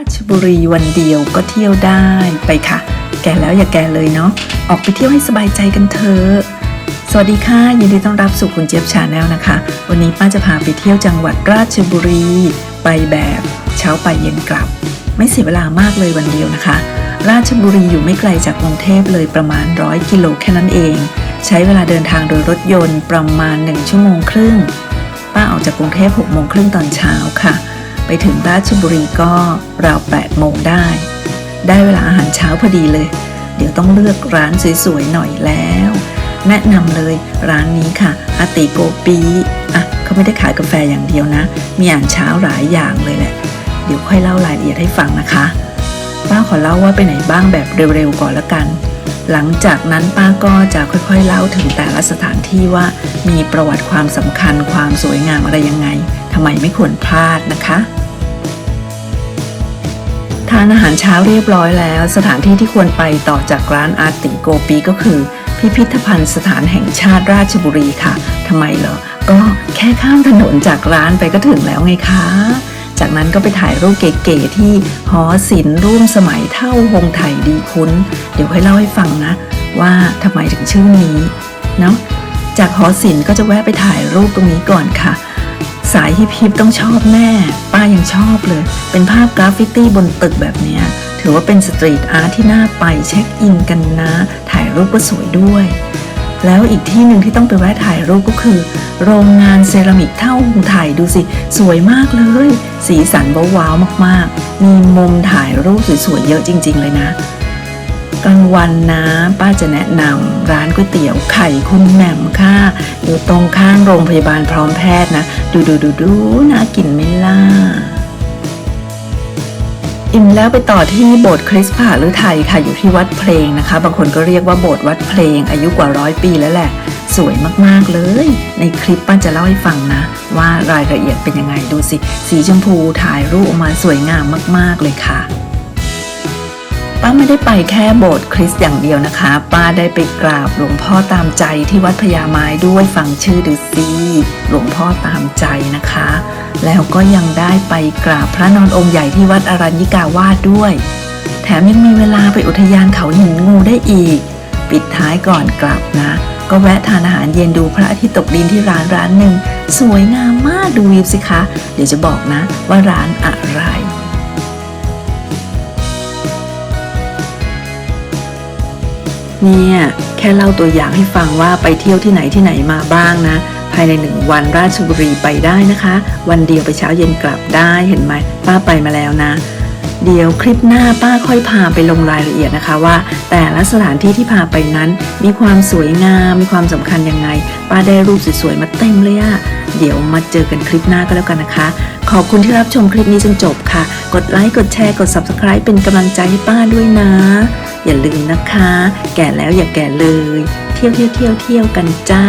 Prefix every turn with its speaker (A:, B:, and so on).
A: ราชบุรีวันเดียวก็เที่ยวได้ไปค่ะ แก่แล้วอย่าแก่เลยเนาะออกไปเที่ยวให้สบายใจกันเถอะสวัสดีค่ะ ยินดีต้อนรับสู่คุณเจี๊ยบชาแนลนะคะ วันนี้ป้าจะพาไปเที่ยวจังหวัดราชบุรี ไปแบบเช้าไปเย็นกลับ ไม่เสียเวลามากเลยวันเดียวนะคะ ราชบุรีอยู่ไม่ไกลจากกรุงเทพเลยประมาณร้อยกิโลแค่นั้นเอง ใช้เวลาเดินทางโดยรถยนต์ประมาณ 1 ชั่วโมงครึ่ง ป้าออกจากกรุงเทพ6โมงครึ่งตอนเช้าค่ะ ไปถึงราชบุรีก็ราว8โมงได้ ได้เวลาอาหารเช้าพอดีเลย เดี๋ยวต้องเลือกร้านสวยๆหน่อยแล้ว แนะนำเลยร้านนี้ค่ะอาติโกปีอะเขาไม่ได้ขายกาแฟอย่างเดียวนะ มีอาหารเช้าหลายอย่างเลยแหละ เดี๋ยวค่อยเล่ารายละเอียดให้ฟังนะคะป้าขอเล่าว่าไปไหนบ้างแบบเร็วๆก่อนละกัน หลังจากนั้นป้าก็จะค่อยๆเล่าถึงแต่ละสถานที่ว่ามีประวัติความสำคัญความสวยงามอะไรยังไง ทำไมไม่ควรพลาดนะคะ ทานอาหารเช้าเรียบร้อยแล้ว สถานที่ที่ควรไปต่อจากร้านอาติโกปีก็คือ พิพิธภัณฑ์สถานแห่งชาติราชบุรีค่ะทำไมเหรอ ก็แค่ข้ามถนนจากร้านไปก็ถึงแล้วไงคะจากนั้นก็ไปถ่ายรูปเก๋ๆที่หอศิลป์ร่วมสมัยเท่าหงไทยดีคุ้น เดี๋ยวค่อยเล่าให้ฟังนะ ว่าทำไมถึงชื่อนี้เนาะจากหอศิลป์ก็จะแวะไปถ่ายรูปตรงนี้ก่อนค่ะ สายฮิปฮิปต้องชอบแน่ ป้ายังชอบเลย เป็นภาพกราฟฟิตี้บนตึกแบบนี้ถือว่าเป็นสตรีทอาร์ตที่น่าไปเช็คอินกันนะ ถ่ายรูปก็สวยด้วย แล้วอีกที่หนึ่งที่ต้องไปแวะถ่ายรูปก็คือ โรงงานเซรามิกเท่าหุงถ่ายดูสิ สวยมากเลย สีสันว้าวๆมาก ๆ มีมุมถ่ายรูปสวยๆเยอะจริง ๆ เลยนะ กลางวันนะ ป้าจะแนะนำร้านก๋วยเตี๋ยวไข่คุณแหม่มค่ะ อยู่ตรงข้างโรงพยาบาลพร้อมแพทย์นะ ดูดูดูดูน่ากินไหม่ล่ะอิ่มแล้วไปต่อที่โบสถ์คริสต์ผาหรือไทยค่ะอยู่ที่วัดเพลงนะคะ บางคนก็เรียกว่าโบสถ์วัดเพลง อายุกว่าร้อยปีแล้วแหละ สวยมากๆเลย ในคลิปป้าจะเล่าให้ฟังนะ ว่ารายละเอียดเป็นยังไงดูสิ สีชมพูถ่ายรูปออกมาสวยงามมาก ๆเลยค่ะ ป้าไม่ได้ไปแค่โบสถ์คริสต์อย่างเดียวนะคะ ป้าได้ไปกราบหลวงพ่อตามใจที่วัดพญาไม้ด้วยฟังชื่อดูสิหลวงพ่อตามใจนะคะ แล้วก็ยังได้ไปกราบพระนอนองค์ใหญ่ที่วัดอรัญญิกาวาสด้วย แถมยังมีเวลาไปอุทยานเขาหินงูได้อีก ปิดท้ายก่อนกลับนะ ก็แวะทานอาหารเย็นดูพระอาทิตย์ตกดินที่ร้านร้านหนึ่งสวยงามมากดูวิวสิคะ เดี๋ยวจะบอกนะว่าร้านอะไร เนี่ยแค่เล่าตัวอย่างให้ฟังว่าไปเที่ยวที่ไหนที่ไหนมาบ้างนะ ภายในหนึ่งวันราชบุรีไปได้นะคะ วันเดียวไปเช้าเย็นกลับได้เห็นไหมป้าไปมาแล้วนะ เดี๋ยวคลิปหน้าป้าค่อยพาไปลงรายละเอียดนะคะว่า แต่ละสถานที่ที่พาไปนั้น มีความสวยงาม มีความสำคัญยังไง ป้าได้รูปสวยๆมาเต็มเลยอะเดี๋ยวมาเจอกันคลิปหน้าก็แล้วกันนะคะ ขอบคุณที่รับชมคลิปนี้จนจบค่ะ กดไลค์กดแชร์กด subscribe เป็นกำลังใจให้ป้าด้วยนะ อย่าลืมนะคะ แก่แล้วอย่าแก่เลย เที่ยวเที่ยวเที่ยวเที่ยวกันจ้า